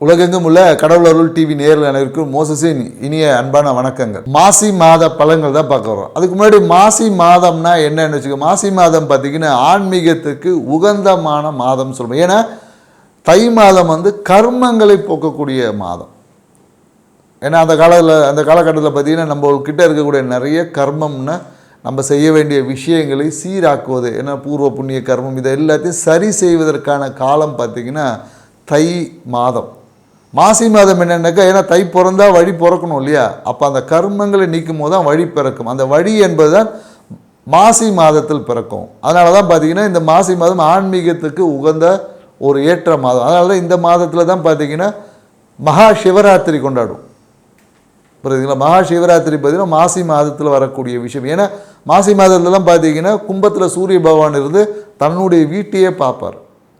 உலகெங்கும் உள்ள கடவுள் அருள் டிவி நேரில் அனைவருக்கும் மோசஸின் இனிய அன்பான வணக்கங்கள். மாசி மாத பலன்கள் தான் பார்க்க வரோம் அதுக்கு முன்னாடி மாசி மாதம்னா என்னன்னு வச்சுக்கோ மாசி மாதம் பார்த்தீங்கன்னா ஆன்மீகத்துக்கு உகந்தமான மாதம் சொல்லுவோம் ஏன்னா தை மாதம் வந்து கர்மங்களை போக்கக்கூடிய மாதம். ஏன்னா அந்த காலத்தில் அந்த காலகட்டத்தில் பார்த்தீங்கன்னா நம்ம கிட்ட இருக்கக்கூடிய நிறைய கர்மம்னா நம்ம செய்ய வேண்டிய விஷயங்களை சீராக்குவது ஏன்னா பூர்வ புண்ணிய கர்மம் இதை எல்லாத்தையும் சரி செய்வதற்கான காலம் பார்த்திங்கன்னா தை மாதம். மாசி மாதம் என்னென்னாக்கா? ஏன்னா தை பிறந்தா வழி பிறக்கணும் இல்லையா? அப்போ அந்த கர்மங்களை நீக்கும் போது தான் வழி பிறக்கும். அந்த வழி என்பது தான் மாசி மாதத்தில் பிறக்கும். அதனால தான் பார்த்தீங்கன்னா இந்த மாசி மாதம் ஆன்மீகத்துக்கு உகந்த ஒரு ஏற்ற மாதம். அதனால தான் இந்த மாதத்தில் தான் பார்த்தீங்கன்னா மகா சிவராத்திரி கொண்டாடும். புரியுதுங்களா? மகா சிவராத்திரி பார்த்தீங்கன்னா மாசி மாதத்தில் வரக்கூடிய விஷயம். ஏன்னா மாசி மாதத்துலலாம் பார்த்தீங்கன்னா கும்பத்தில் சூரிய பகவான் இருந்து தன்னுடைய வீட்டையே பார்ப்பார்.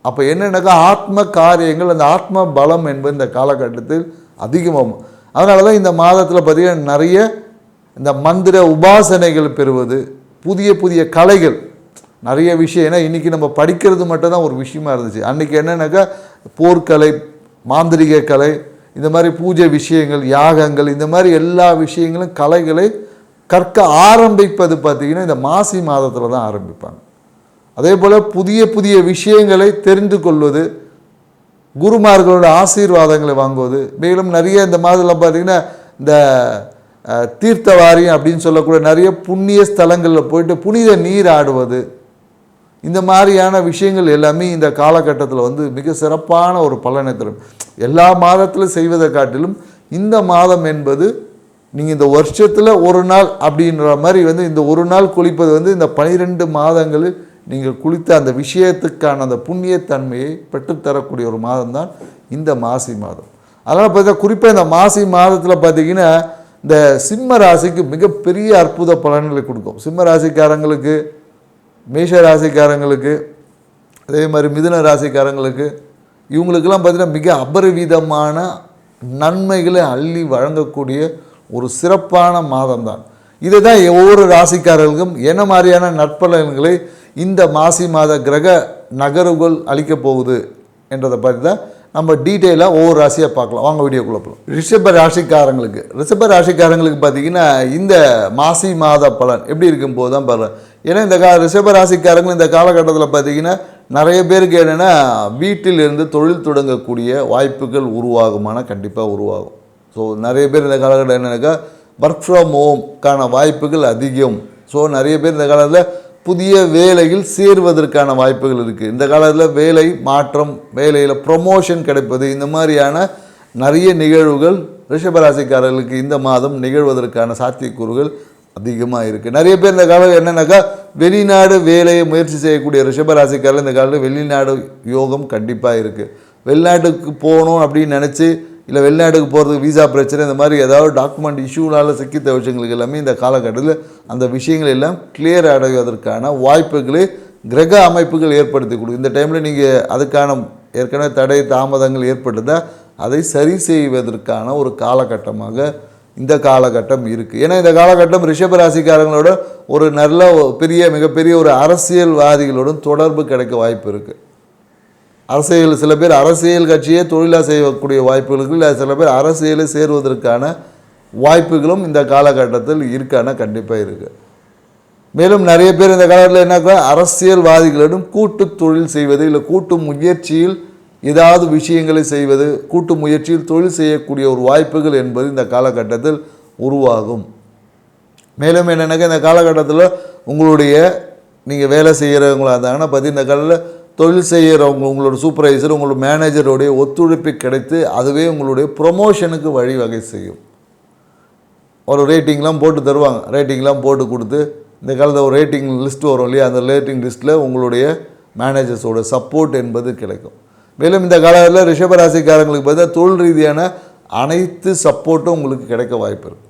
அப்போ என்னென்னாக்கா ஆத்ம காரியங்கள் அந்த ஆத்ம பலம் என்பது இந்த காலகட்டத்தில் அதிகமாகும். அதனால தான் இந்த மாதத்தில் பார்த்திங்கன்னா நிறைய இந்த மந்திர உபாசனைகள் பெறுவது புதிய புதிய கலைகள் நிறைய விஷயம். ஏன்னா இன்றைக்கி நம்ம படிக்கிறது மட்டும் தான் ஒரு விஷயமா இருந்துச்சு. அன்றைக்கி என்னென்னாக்கா போர்க்கலை மாந்திரிக கலை இந்த மாதிரி பூஜை விஷயங்கள் யாகங்கள் இந்த மாதிரி எல்லா விஷயங்களும் கலைகளை கற்க ஆரம்பிப்பது பார்த்திங்கன்னா இந்த மாசி மாதத்தில் தான் ஆரம்பிப்பாங்க. அதே போல் புதிய புதிய விஷயங்களை தெரிந்து கொள்வது குருமார்களோட ஆசீர்வாதங்களை வாங்குவது மேலும் நிறைய இந்த மாதத்தில் பார்த்திங்கன்னா இந்த தீர்த்தவாரியம் அப்படின்னு சொல்லக்கூடிய நிறைய புண்ணிய ஸ்தலங்களில் போயிட்டு புனித நீர் ஆடுவது இந்த மாதிரியான விஷயங்கள் எல்லாமே இந்த காலகட்டத்தில் வந்து மிக சிறப்பான ஒரு பலனை தரும். எல்லா மாதத்திலும் செய்வதை காட்டிலும் இந்த மாதம் என்பது நீங்கள் இந்த வருஷத்தில் ஒரு நாள் அப்படின்ற மாதிரி வந்து இந்த ஒரு நாள் குளிப்பது வந்து இந்த பனிரெண்டு மாதங்களில் நீங்கள் குளித்த அந்த விஷயத்துக்கான அந்த புண்ணியத்தன்மையை பெற்றுத்தரக்கூடிய ஒரு மாதம் தான் இந்த மாசி மாதம். அதனால் பார்த்தீங்கன்னா குறிப்பாக இந்த மாசி மாதத்தில் பார்த்தீங்கன்னா இந்த சிம்ம ராசிக்கு மிகப்பெரிய அற்புத பலன்களை கொடுக்கும். சிம்ம ராசிக்காரங்களுக்கு மேஷ ராசிக்காரங்களுக்கு அதே மாதிரி மிதுன ராசிக்காரங்களுக்கு இவங்களுக்கெல்லாம் பார்த்தீங்கன்னா மிக அபரிவிதமான நன்மைகளை அள்ளி வழங்கக்கூடிய ஒரு சிறப்பான மாதம் தான் இதை தான் ஒவ்வொரு ராசிக்காரர்களுக்கும் என்ன மாதிரியான நற்பலன்களை இந்த மாசி மாத கிரக நகர்வுகள் அளிக்கப் போகுது என்றதை பற்றி தான் நம்ம டீட்டெயிலாக ஒவ்வொரு ராசியாக பார்க்கலாம். வாங்க வீடியோக்குள்ளே போகலாம் ரிஷப ராசிக்காரங்களுக்கு ரிஷப ராசிக்காரங்களுக்கு பார்த்தீங்கன்னா இந்த மாசி மாத பலன் எப்படி இருக்கும் போது தான் பலன் ஏன்னா இந்த கா ரிஷப ராசிக்காரங்க இந்த காலகட்டத்தில் பார்த்தீங்கன்னா நிறைய பேருக்கு என்னென்னா வீட்டில் இருந்து தொழில் தொடங்கக்கூடிய வாய்ப்புகள் உருவாகுமானா கண்டிப்பாக உருவாகும். ஸோ நிறைய பேர் இந்த காலகட்டம் என்னென்னாக்கா ஒர்க் ஃப்ரம் ஹோம்க்கான வாய்ப்புகள் அதிகம். ஸோ நிறைய பேர் இந்த காலத்தில் புதிய வேலையில் சேர்வதற்கான வாய்ப்புகள் இருக்குது இந்த காலத்தில் வேலை மாற்றம் வேலையில் ப்ரொமோஷன் கிடைப்பது இந்த மாதிரியான நிறைய நிகழ்வுகள் ரிஷபராசிக்காரர்களுக்கு இந்த மாதம் நிகழ்வதற்கான சாத்தியக்கூறுகள் அதிகமாக இருக்குது நிறைய பேர் இந்த காலம் என்னென்னாக்கா வெளிநாடு வேலையை முயற்சி செய்யக்கூடிய ரிஷபராசிக்காரர்கள் இந்த காலத்தில் வெளிநாடு யோகம் கண்டிப்பாக இருக்குது வெளிநாட்டுக்கு போகணும் அப்படின்னு நினச்சி இல்லை வெளிநாட்டுக்கு போகிறதுக்கு விசா பிரச்சனை இந்த மாதிரி ஏதாவது டாக்குமெண்ட் இஷ்யூனால சிக்கி விஷயங்களுக்கு எல்லாமே இந்த காலகட்டத்தில் அந்த விஷயங்கள் எல்லாம் கிளியர் அடைவதற்கான வாய்ப்புகளை கிரக அமைப்புகள் ஏற்படுத்தி கொடுக்கும் இந்த டைமில் நீங்கள் அதுக்கான ஏற்கனவே தடை தாமதங்கள் ஏற்பட்டதா அதை சரி செய்வதற்கான ஒரு காலகட்டமாக இந்த காலகட்டம் இருக்குது ஏன்னா இந்த காலகட்டம் ரிஷபராசிக்காரங்களோட ஒரு நல்ல பெரிய மிகப்பெரிய ஒரு அரசியல்வாதிகளோடும் தொடர்பு கிடைக்க வாய்ப்பு இருக்குது அரசியல் சில பேர் அரசியல் கட்சியே தொழிலாக செய்யக்கூடிய வாய்ப்புகளுக்கு இல்லை. சில பேர் அரசியலில் சேருவதற்கான வாய்ப்புகளும் இந்த காலகட்டத்தில் இருக்கான கண்டிப்பாக இருக்குது மேலும் நிறைய பேர் இந்த காலத்தில் என்ன அரசியல்வாதிகளிடம் கூட்டு தொழில் செய்வது இல்லை. கூட்டு முயற்சியில் ஏதாவது விஷயங்களை செய்வது கூட்டு முயற்சியில் தொழில் செய்யக்கூடிய ஒரு வாய்ப்புகள் என்பது இந்த காலகட்டத்தில் உருவாகும். மேலும் என்னென்னாக்கா இந்த காலகட்டத்தில் உங்களுடைய நீங்கள் வேலை செய்கிறவங்களாக இருந்தாங்கன்னா பற்றி இந்த காலத்தில் தொழில் செய்கிறவங்க உங்களோட சூப்பர்வைசர் உங்களோட மேனேஜருடைய ஒத்துழைப்பு கிடைத்து அதுவே உங்களுடைய ப்ரொமோஷனுக்கு வழிவகை செய்யும். ஒரு ரேட்டிங்லாம் போட்டு தருவாங்க. ரேட்டிங்லாம் போட்டு கொடுத்து இந்த காலத்தில் ஒரு ரேட்டிங் லிஸ்ட் வரும் இல்லையா? அந்த ரேட்டிங் லிஸ்ட்டில் உங்களுடைய மேனேஜர்ஸோட சப்போர்ட் என்பது கிடைக்கும். மேலும் இந்த காலத்தில் ரிஷபராசிக்காரங்களுக்கு பார்த்தா தொழில் ரீதியான அனைத்து சப்போர்ட்டும் உங்களுக்கு கிடைக்க வாய்ப்பு இருக்கும்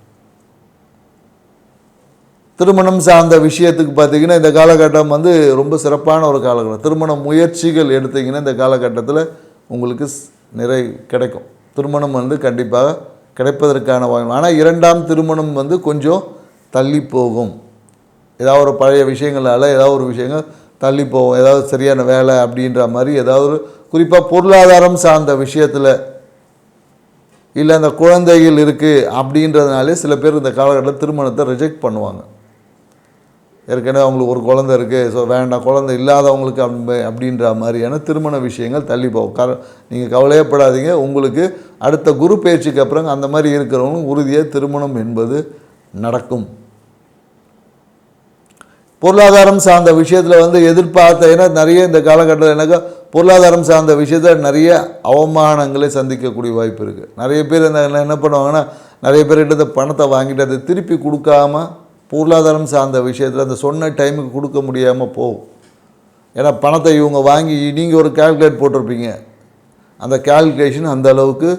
திருமணம் சார்ந்த விஷயத்துக்கு பார்த்தீங்கன்னா இந்த காலகட்டம் வந்து ரொம்ப சிறப்பான ஒரு காலகட்டம். திருமண முயற்சிகள் எடுத்தீங்கன்னா இந்த காலகட்டத்தில் உங்களுக்கு ஸ்- நிறை கிடைக்கும். திருமணம் வந்து கண்டிப்பாக கிடைப்பதற்கான வாய்ப்பு. ஆனால் இரண்டாம் திருமணம் வந்து கொஞ்சம் தள்ளி போகும். ஏதாவது ஒரு பழைய விஷயங்களால் ஏதாவது ஒரு விஷயங்கள் தள்ளி போகும். ஏதாவது சரியான வேலை அப்படின்ற மாதிரி ஏதாவது ஒரு குறிப்பாக பொருளாதாரம் சார்ந்த விஷயத்தில் இல்லை அந்த குழந்தைகள் இருக்குது அப்படின்றதுனாலே சில பேர் இந்த காலகட்டத்தில் திருமணத்தை ரிஜெக்ட் பண்ணுவாங்க. ஏற்கனவே அவங்களுக்கு ஒரு குழந்தை இருக்குது ஸோ வேண்டாம் குழந்தை இல்லாதவங்களுக்கு அப்படி அப்படின்ற மாதிரியான திருமண விஷயங்கள் தள்ளி போகும். க நீங்கள் கவலையப்படாதீங்க. உங்களுக்கு அடுத்த குரு பயிற்சிக்கு அப்புறம் அந்த மாதிரி இருக்கிறவங்களும் உறுதியாக திருமணம் என்பது நடக்கும். பொருளாதாரம் சார்ந்த விஷயத்தில் வந்து எதிர்பார்த்த ஏன்னா நிறைய இந்த காலகட்டத்தில் எனக்கு பொருளாதாரம் சார்ந்த விஷயத்தில் நிறைய அவமானங்களை சந்திக்கக்கூடிய வாய்ப்பு இருக்குது நிறைய பேர் என்ன- என்ன பண்ணுவாங்கன்னா நிறைய பேர்கிட்ட இந்த பணத்தை வாங்கிட்டு அதை திருப்பி கொடுக்காம பொருளாதாரம் சார்ந்த விஷயத்தில் அந்த சொன்ன டைமுக்கு கொடுக்க முடியாமல் போகும் ஏன்னா பணத்தை இவங்க வாங்கி நீங்கள் ஒரு கால்குலேட் போட்டிருப்பீங்க. அந்த கால்குலேஷன் அந்த அளவுக்கு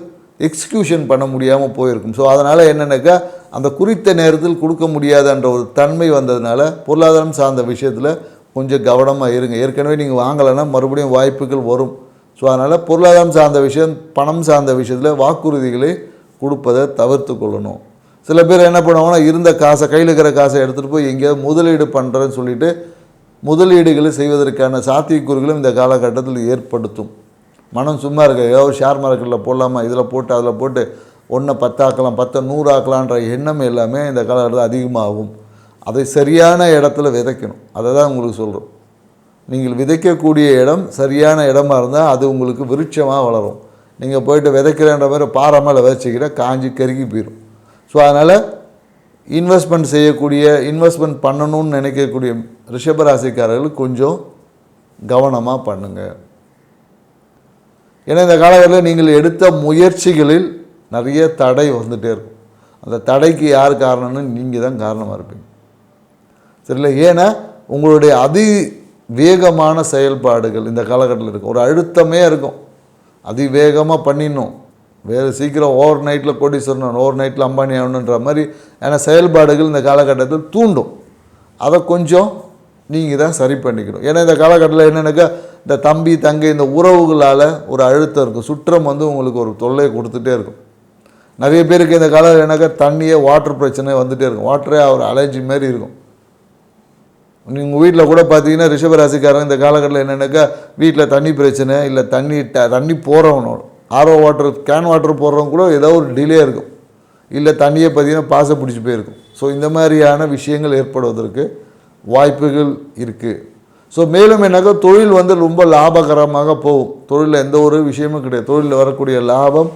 எக்ஸிக்யூஷன் பண்ண முடியாமல் போயிருக்கும். ஸோ அதனால் என்னென்னாக்கா அந்த குறித்த நேரத்தில் கொடுக்க முடியாதுன்ற ஒரு தன்மை வந்ததுனால பொருளாதாரம் சார்ந்த விஷயத்தில் கொஞ்சம் கவனமாக இருங்க. ஏற்கனவே நீங்கள் வாங்கலைன்னா மறுபடியும் வாய்ப்புகள் வரும். ஸோ அதனால் பொருளாதாரம் சார்ந்த விஷயம் பணம் சார்ந்த விஷயத்தில் வாக்குறுதிகளை கொடுப்பதை தவிர்த்து கொள்ளணும். சில பேர் என்ன பண்ணுவாங்கன்னா இருந்த காசை கையில் இருக்கிற காசை எடுத்துகிட்டு போய் எங்கேயாவது முதலீடு பண்ணுறேன்னு சொல்லிட்டு முதலீடுகளை செய்வதற்கான சாத்தியக்கூறுகளும் இந்த காலகட்டத்தில் ஏற்படுத்தும். மனம் சும்மா இருக்க ஏதோ ஷேர் மார்க்கெட்டில் போடலாமா? இதில் போட்டு அதில் போட்டு ஒன்றை பத்தாக்கலாம் பத்தை நூறாக்கலான்ற எண்ணம் எல்லாமே இந்த காலகட்டத்தில் அதிகமாகும். அதை சரியான இடத்துல விதைக்கணும். அதை தான் உங்களுக்கு சொல்கிறோம் நீங்கள் விதைக்கக்கூடிய இடம் சரியான இடமா இருந்தால் அது உங்களுக்கு விருட்சமாக வளரும். நீங்கள் போயிட்டு விதைக்கிறன்ற மாதிரி பாறை மேலே விதைச்சிக்கிட்டால் காஞ்சி கருகி போயிடும் ஸோ அதனால் இன்வெஸ்ட்மெண்ட் செய்யக்கூடிய இன்வெஸ்ட்மெண்ட் பண்ணணும்னு நினைக்கக்கூடிய ரிஷபராசிக்காரர்கள் கொஞ்சம் கவனமாக பண்ணுங்கள் ஏன்னா இந்த காலகட்டத்தில் நீங்கள் எடுத்த முயற்சிகளில் நிறைய தடை வந்துகிட்டே இருக்கும். அந்த தடைக்கு யார் காரணம்னு நீங்கள் தான் காரணமாக இருப்பீங்க. சரியில்லை ஏன்னா உங்களுடைய அதி வேகமான செயல்பாடுகள் இந்த காலகட்டத்தில் இருக்கும். ஒரு அழுத்தமே இருக்கும். அதிவேகமாக பண்ணிடணும். வேறு சீக்கிரம் ஓவர் நைட்டில் கோடீஸ்வரன் ஓவர் நைட்டில் அம்பானி ஆகணுன்ற மாதிரி ஏன்னா செயல்பாடுகள் இந்த காலகட்டத்தில் தூண்டும். அதை கொஞ்சம் நீங்கள் தான் சரி பண்ணிக்கணும். ஏன்னா இந்த காலகட்டத்தில் என்னென்னாக்கா இந்த தம்பி தங்கை இந்த உறவுகளால் ஒரு அழுத்தம் இருக்கும். சுற்றம் வந்து உங்களுக்கு ஒரு தொல்லையை கொடுத்துட்டே இருக்கும். நிறைய பேருக்கு இந்த காலம் என்னக்கா தண்ணியே வாட்டர் பிரச்சனை வந்துகிட்டே இருக்கும். வாட்டரே ஒரு அலர்ஜி மாதிரி இருக்கும். நீங்கள் வீட்டில் கூட பார்த்தீங்கன்னா ரிஷபராசிக்காரன் இந்த காலகட்டத்தில் என்னென்னாக்கா வீட்டில் தண்ணி பிரச்சனை இல்லை தண்ணி ட தண்ணி போகிறவனோட ஆர்ஓ வாட்டர் கேன் வாட்டர் போடுறவங்க கூட ஏதோ ஒரு டிலே இருக்கும். இல்லை தண்ணியை பார்த்தீங்கன்னா பாசை பிடிச்சி போயிருக்கும். ஸோ இந்த மாதிரியான விஷயங்கள் ஏற்படுவதற்கு வாய்ப்புகள் இருக்குது ஸோ மேலும் என்னக்கா தொழில் வந்து ரொம்ப லாபகரமாக போகும். தொழிலில் எந்த ஒரு விஷயமும் கிடையாது. தொழிலில் வரக்கூடிய லாபம்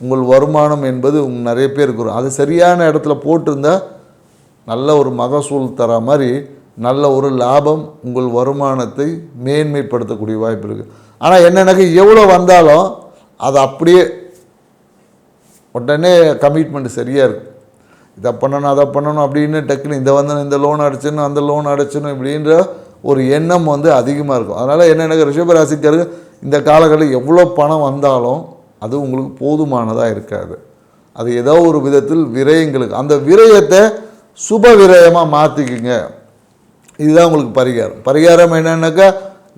உங்கள் வருமானம் என்பது உங்கள் நிறைய பேருக்கு வரும். அது சரியான இடத்துல போட்டிருந்தால் நல்ல ஒரு மகசூல் தர மாதிரி நல்ல ஒரு லாபம் உங்கள் வருமானத்தை மேன்மைப்படுத்தக்கூடிய வாய்ப்பு இருக்குது ஆனால் என்னென்னாக்கா எவ்வளோ வந்தாலும் அது அப்படியே உடனே கமிட்மெண்ட் சரியாக இருக்கும். இதை பண்ணணும் அதை பண்ணணும் அப்படின்னு டக்குன்னு இந்த வந்து இந்த லோன் அடைச்சணும் அந்த லோன் அடைச்சணும் இப்படின்ற ஒரு எண்ணம் வந்து அதிகமாக இருக்கும். அதனால் என்னென்ன ரிஷபராசிக்காரர்கள் இந்த காலகட்டத்தில் எவ்வளோ பணம் வந்தாலும் அது உங்களுக்கு போதுமானதாக இருக்காது. அது ஏதோ ஒரு விதத்தில் விரயங்களுக்கு அந்த விரயத்தை சுப விரயமாக மாற்றிக்குங்க இதுதான் உங்களுக்கு பரிகாரம். பரிகாரம் என்னென்னாக்கா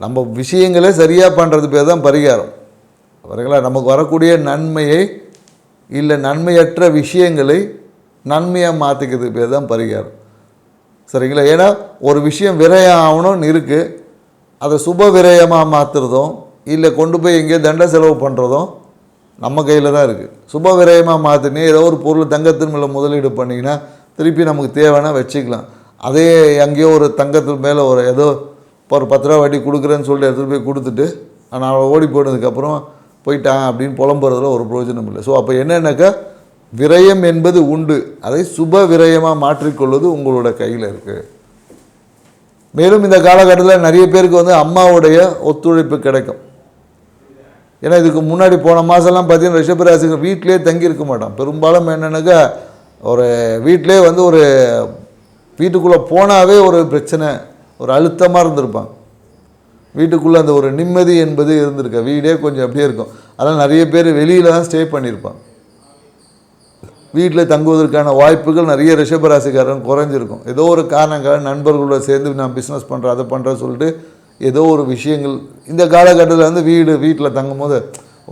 நம்ம விஷயங்களே சரியாக பண்ணுறது பேர் தான் பரிகாரம். வரீங்களா நமக்கு வரக்கூடிய நன்மையை இல்லை நன்மையற்ற விஷயங்களை நன்மையாக மாற்றிக்கிறதுக்கு பேர் தான் பரிகாரம். சரிங்களா? ஏன்னா ஒரு விஷயம் விரயம் ஆகணும்னு இருக்குது அதை சுப விரயமாக மாற்றுறதும் இல்லை கொண்டு போய் எங்கேயோ தண்ட செலவு பண்ணுறதும் நம்ம கையில் தான் இருக்குது சுப விரயமாக மாற்றினே ஏதோ ஒரு பொருள் தங்கத்தின் மேலே முதலீடு பண்ணிங்கன்னா திருப்பி நமக்கு தேவைன்னா வச்சுக்கலாம். அதே எங்கேயோ ஒரு தங்கத்தின் மேலே ஒரு ஏதோ இப்போ ஒரு பத்து ரூபா வட்டி கொடுக்குறேன்னு சொல்லிட்டு எடுத்துகிட்டு போய் கொடுத்துட்டு நான் ஓடி போனதுக்கப்புறம் போயிட்டான் அப்படின்னு புலம்புறதுல ஒரு பிரயோஜனம் இல்லை. ஸோ அப்போ என்னென்னாக்கா விரயம் என்பது உண்டு. அதை சுப விரயமாக மாற்றிக்கொள்வது உங்களோட கையில் இருக்குது மேலும் இந்த காலகட்டத்தில் நிறைய பேருக்கு வந்து அம்மாவுடைய ஒத்துழைப்பு கிடைக்கும். ஏன்னா இதுக்கு முன்னாடி போன மாதம்லாம் பார்த்தீங்கன்னா ரிஷபராசிங்க வீட்டிலே தங்கியிருக்க மாட்டான். பெரும்பாலும் என்னென்னாக்கா ஒரு வீட்டிலே வந்து ஒரு வீட்டுக்குள்ளே போனாவே ஒரு பிரச்சனை ஒரு அழுத்தமாக இருந்திருப்பாங்க வீட்டுக்குள்ளே அந்த ஒரு நிம்மதி என்பது இருந்திருக்க. வீடே கொஞ்சம் அப்படியே இருக்கும். அதனால் நிறைய பேர் வெளியில் தான் ஸ்டே பண்ணியிருப்பாங்க வீட்டில் தங்குவதற்கான வாய்ப்புகள் நிறைய ரிஷபராசிக்காரன் குறைஞ்சிருக்கும். ஏதோ ஒரு காரணங்காக நண்பர்களோட சேர்ந்து நான் பிஸ்னஸ் பண்ணுறேன் அதை பண்ணுறேன்னு சொல்லிட்டு ஏதோ ஒரு விஷயங்கள் இந்த காலகட்டத்தில் வந்து வீடு வீட்டில் தங்கும்போது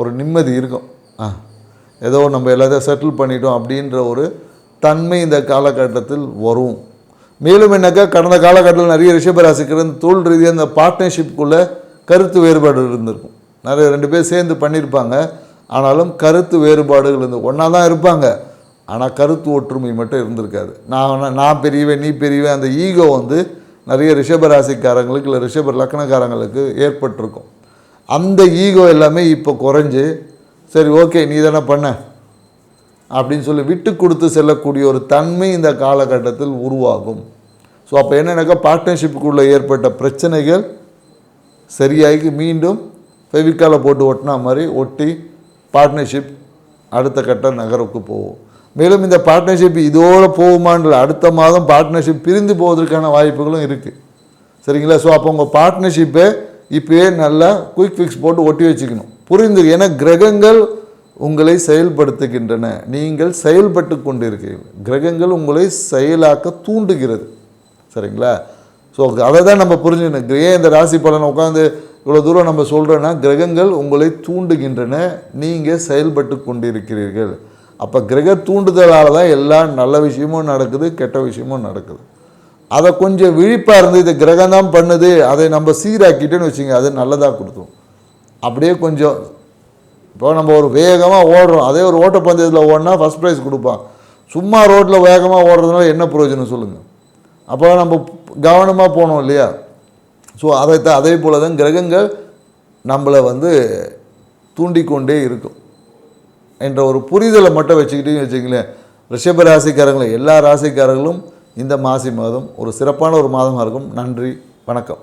ஒரு நிம்மதி இருக்கும். ஆ ஏதோ நம்ம எல்லாத்தையும் செட்டில் பண்ணிட்டோம் அப்படின்ற ஒரு தன்மை இந்த காலகட்டத்தில் வரும். மேலும் என்னக்கா கடந்த காலகட்டத்தில் நிறைய ரிஷபராசிக்கிற இருந்து தொழில் ரீதியாக இந்த பார்ட்னர்ஷிப்புக்குள்ளே கருத்து வேறுபாடு இருந்திருக்கும். நிறைய ரெண்டு பேர் சேர்ந்து பண்ணியிருப்பாங்க. ஆனாலும் கருத்து வேறுபாடுகள் இருந்து ஒன்றா தான் இருப்பாங்க. ஆனால் கருத்து ஒற்றுமை மட்டும் இருந்திருக்காது. நான் நான் பெரியவன் நீ பெரியவன் அந்த ஈகோ வந்து நிறைய ரிஷபராசிக்காரங்களுக்கு இல்லை ரிஷப லக்னக்காரங்களுக்கு ஏற்பட்டிருக்கும். அந்த ஈகோ எல்லாமே இப்போ குறைஞ்சு சரி ஓகே நீ தானே பண்ண. அப்படின்னு சொல்லி விட்டு கொடுத்து செல்லக்கூடிய ஒரு தன்மை இந்த காலகட்டத்தில் உருவாகும். ஸோ அப்போ என்னென்னாக்கா பார்ட்னர்ஷிப்புக்குள்ளே ஏற்பட்ட பிரச்சனைகள் சரியாகி மீண்டும் ஃபெவிக்காலை போட்டு ஒட்டினா மாதிரி ஒட்டி பார்ட்னர்ஷிப் அடுத்த கட்ட நகருக்கு போகும். மேலும் இந்த பார்ட்னர்ஷிப் இதோடு போகுமான்ற அடுத்த மாதம் பார்ட்னர்ஷிப் பிரிந்து போவதற்கான வாய்ப்புகளும் இருக்குது சரிங்களா? ஸோ அப்போ உங்கள் பார்ட்னர்ஷிப்பை இப்போயே நல்லா குயிக் ஃபிக்ஸ் போட்டு ஒட்டி வச்சுக்கணும். புரிந்து ஏன்னா கிரகங்கள் உங்களை செயல்படுத்துகின்றன. நீங்கள் செயல்பட்டு கொண்டிருக்கிறீர்கள். கிரகங்கள் உங்களை செயலாக்க தூண்டுகிறது. சரிங்களா? ஸோ அதை தான் நம்ம புரிஞ்சுக்கணும். ஏன் இந்த ராசி பலனை உட்காந்து இவ்வளோ தூரம் நம்ம சொல்கிறோன்னா கிரகங்கள் உங்களை தூண்டுகின்றன. நீங்கள் செயல்பட்டு கொண்டிருக்கிறீர்கள். அப்போ கிரக தூண்டுதலால் தான் எல்லா நல்ல விஷயமும் நடக்குது கெட்ட விஷயமும் நடக்குது. அதை கொஞ்சம் விழிப்பாக இருந்து இது கிரகம் தான் பண்ணுது அதை நம்ம சீராக்கிட்டேன்னு வச்சுங்க அது நல்லதாக கொடுத்தோம் அப்படியே கொஞ்சம் இப்போ நம்ம ஒரு வேகமாக ஓடுறோம். அதே ஒரு ஓட்டப்பந்தயத்தில் ஓடினா ஃபஸ்ட் ப்ரைஸ் கொடுப்பான். சும்மா ரோட்டில் வேகமாக ஓடுறதுனால என்ன பிரயோஜனம் சொல்லுங்கள் அப்போ நம்ம கவனமாக போனோம் இல்லையா? ஸோ அதை தான் அதே போல் தான் கிரகங்கள் நம்மளை வந்து தூண்டிக்கொண்டே இருக்கும். என்ற ஒரு புரிதலை மட்டும் வச்சுக்கிட்டே வச்சுங்களேன் ரிஷப ராசிக்காரங்களும் எல்லா ராசிக்காரர்களும் இந்த மாசி மாதம் ஒரு சிறப்பான ஒரு மாதமாக இருக்கும். நன்றி வணக்கம்.